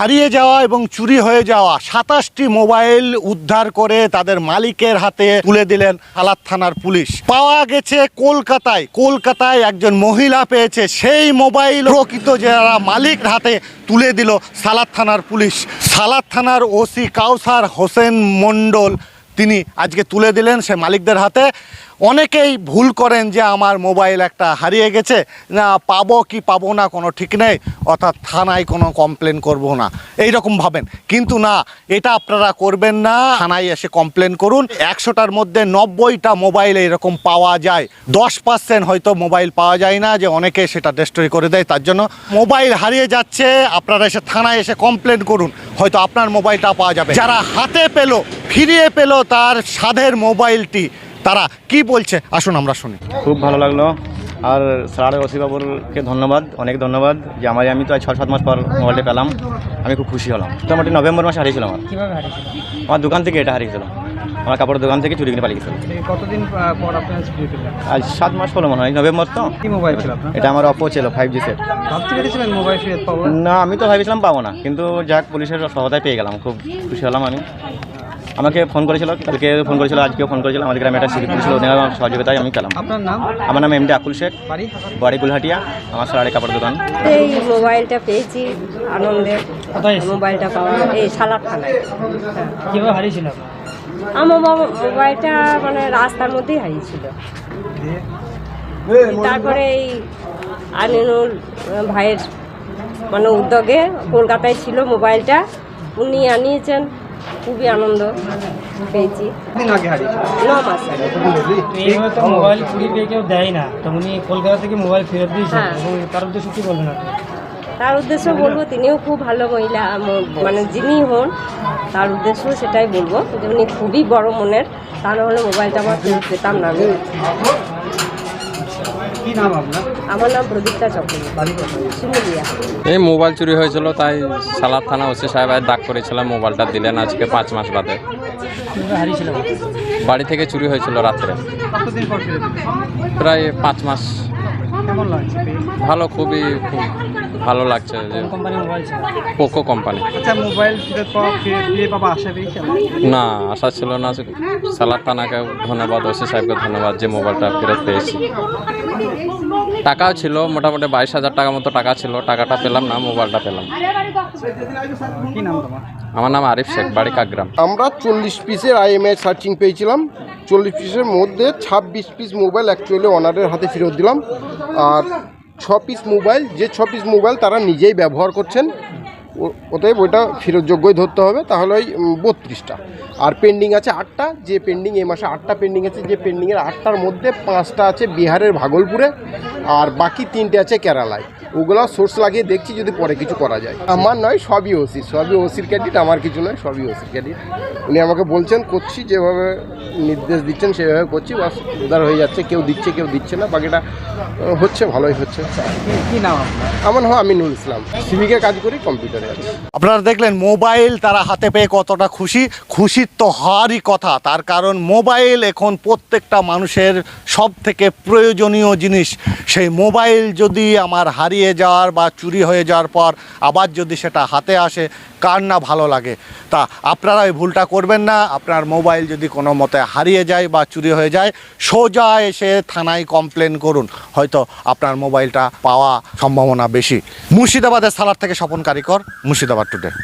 হারিয়ে যাওয়া এবং চুরি হয়ে যাওয়া সাতাশটি মোবাইল উদ্ধার করে তাদের মালিকের হাতে তুলে দিলেন হালাত থানার পুলিশ। পাওয়া গেছে কলকাতায় কলকাতায় একজন মহিলা পেয়েছে সেই মোবাইল প্রকৃত যারা মালিক হাতে তুলে দিল সালাদ থানার পুলিশ। সালাদ থানার ওসি কাউসার হোসেন মণ্ডল, তিনি আজকে তুলে দিলেন সে মালিকদের হাতে। অনেকেই ভুল করেন যে আমার মোবাইল একটা হারিয়ে গেছে, না পাবো কি পাবো না কোনো ঠিক নেই, অর্থাৎ থানায় কোনো কমপ্লেন করব না। এই রকম ভাবেন। কিন্তু না, এটা আপনারা করবেন না, থানায় এসে কমপ্লেন করুন। একশোটার মধ্যে নব্বইটা মোবাইল এরকম পাওয়া যায়। দশ পার্সেন্ট হয়তো মোবাইল পাওয়া যায় না, যে অনেকে সেটা ডেস্ট্রয় করে দেয়, তার জন্য মোবাইল হারিয়ে যাচ্ছে, আপনারা এসে থানায় এসে কমপ্লেন করুন। হয়তো আপনার মোবাইলটা পাওয়া যাবে। যারা হাতে পেল, ফিরিয়ে পেল তার সাধের মোবাইলটি তারা কি বলছে? আসুন আমরা শুনি। খুব ভালো লাগল। আর স্যার ওসিবাবুরকে ধন্যবাদ অনেক ধন্যবাদ যে আমার আমি তো আজ ছ সাত মাস পর মোবাইলটা পেলাম। আমি খুব খুশি হলাম। মোটামুটি নভেম্বর মাসে হারিয়েছিল আমার। আমার দোকান থেকে এটা হারিয়েছিল। আমার কাপড়ের দোকান থেকে চুরি কিনে পালিয়ে গেছিল কতদিন পর আপনার ফিরে পেলেন আজ সাত মাস হলো মনে হয় নভেম্বর তো। কি মোবাইল ছিল আপনার? এটা আমার অপো ছিল ফাইভ জি সেট ভাবতে পেরেছিলেন মোবাইল পাবো? না আমি তো ভেবেছিলাম পাবো না কিন্তু যাক পুলিশের সহায়তায় পেয়ে গেলাম। খুব খুশি হলাম আমি। আমাকে ফোন করেছিল কালকে ফোন করেছিল আজকেও ফোন করেছিল আমাদের গ্রামে একটা সিভিক ছিল ওদের আমার সহযোগিতায় আমি পেলাম আপনার নাম? আমার নাম এমডি আকুল শেখ বাড়ি? বাড়ি গুলহাটিয়া আমার সারাড়ি কাপড় দোকান। এই মোবাইলটা পেয়েছি আনন্দে। কোথায়? মোবাইলটা পাওয়া এই সালাদ থানায়। কীভাবে হারিয়েছিল? আমার মোবাইলটা মানে রাস্তার মধ্যেই হারিয়েছিল। তারপরে এই আনিনুল ভাইয়ের মানে উদ্যোগে কলকাতায় ছিল মোবাইলটা। উনি আনিয়েছেন খুবই আনন্দ পেয়েছি। দিন আগে হারিয়েছিল ন মাস তো মোবাইল চুরি পেয়ে কেউ দেয় না। তো উনি কলকাতা থেকে মোবাইল ফেরত দিয়েছেন। হ্যাঁ। এবং তার উদ্দেশ্য কি বলবেন আপনি? তার উদ্দেশ্য বলব তিনিও খুব ভালো মহিলা মানে যিনি হন তার উদ্দেশ্য সেটাই বলব যে উনি খুবই বড় মনের তা নাহলে মোবাইলটা আমার ফেরত পেতাম না আমি। কি নাম আপনার? আমার নাম প্রদীপ্তা চক্রবর্তী। বাড়ি কোথায়? শিমুলিয়া এই মোবাইল চুরি হয়েছিল তাই সালাদ থানা ওসি সাহেব ডাক করেছিলাম মোবাইলটা দিলেন আজকে পাঁচ মাস বাদে। বাড়ি থেকে চুরি হয়েছিল রাত্রে। প্রায় পাঁচ মাস? ভালো খুবই খুব। ভালো লাগছে যে পোকো কোম্পানি আচ্ছা না আশা ছিল না সালাদ থানাকে ধন্যবাদ ওসি সাহেবকে ধন্যবাদ যে মোবাইলটা ফেরত পেয়েছি। টাকাও ছিল মোটামুটি বাইশ হাজার টাকা মতো টাকা ছিল। টাকাটা পেলাম না মোবাইলটা পেলাম। কি নাম তোমার? আমার নাম আরিফ শেখ বাড়ি কাকগ্রাম। আমরা চল্লিশ পিসের আইএমআই সার্চিং পেয়েছিলাম। চল্লিশ পিসের মধ্যে ছাব্বিশ পিস মোবাইল অ্যাকচুয়ালি ওনারের হাতে ফেরত দিলাম। আর ছ পিস মোবাইল, যে ছ পিস মোবাইল তারা নিজেই ব্যবহার করছেন, ও- অতএব ওইটা ফেরতযোগ্যই ধরতে হবে, তাহলে ওই বত্রিশটা। আর পেন্ডিং আছে আটটা, যে পেন্ডিং এই মাসে আটটা পেন্ডিং আছে, যে পেন্ডিংয়ের আটটার মধ্যে পাঁচটা আছে বিহারের ভাগলপুরে আর বাকি তিনটে আছে কেরালায়। ওগুলো সোর্স লাগিয়ে দেখছি যদি পরে কিছু করা যায়। আমার নয় সবই ওসি সবই ওসির ক্যাডিট আমার কিছু নয় সবই ওসির ক্যাডিট উনি আমাকে বলছেন করছি যেভাবে নির্দেশ দিচ্ছেন সেভাবে করছি বাস উদার হয়ে যাচ্ছে কেউ দিচ্ছে কেউ দিচ্ছে না বাকিটা হচ্ছে ভালোই হচ্ছে। কি- নাম আপনার? আমার নাম আমিনুল ইসলাম। সিভিকে কাজ করি কম্পিউটারে আছি। আপনারা দেখলেন মোবাইল তারা হাতে পেয়ে কতটা খুশি। খুশির তো হওয়ারই কথা তার কারণ মোবাইল এখন প্রত্যেকটা মানুষের সব থেকে প্রয়োজনীয় জিনিস। সেই মোবাইল যদি আমার হারিয়ে যাওয়ার বা চুরি হয়ে যাওয়ার পর আবার যদি সেটা হাতে আসে, কার না ভালো লাগে? তা আপনারা ওই ভুলটা করবেন না। আপনার মোবাইল যদি কোনো মতে হারিয়ে যায় বা চুরি হয়ে যায়, সোজা এসে থানায় কমপ্লেন করুন। হয়তো আপনার মোবাইলটা পাওয়া সম্ভাবনা বেশি। মুর্শিদাবাদের সালার থেকে স্বপন কারিকর, মুর্শিদাবাদ টুডে।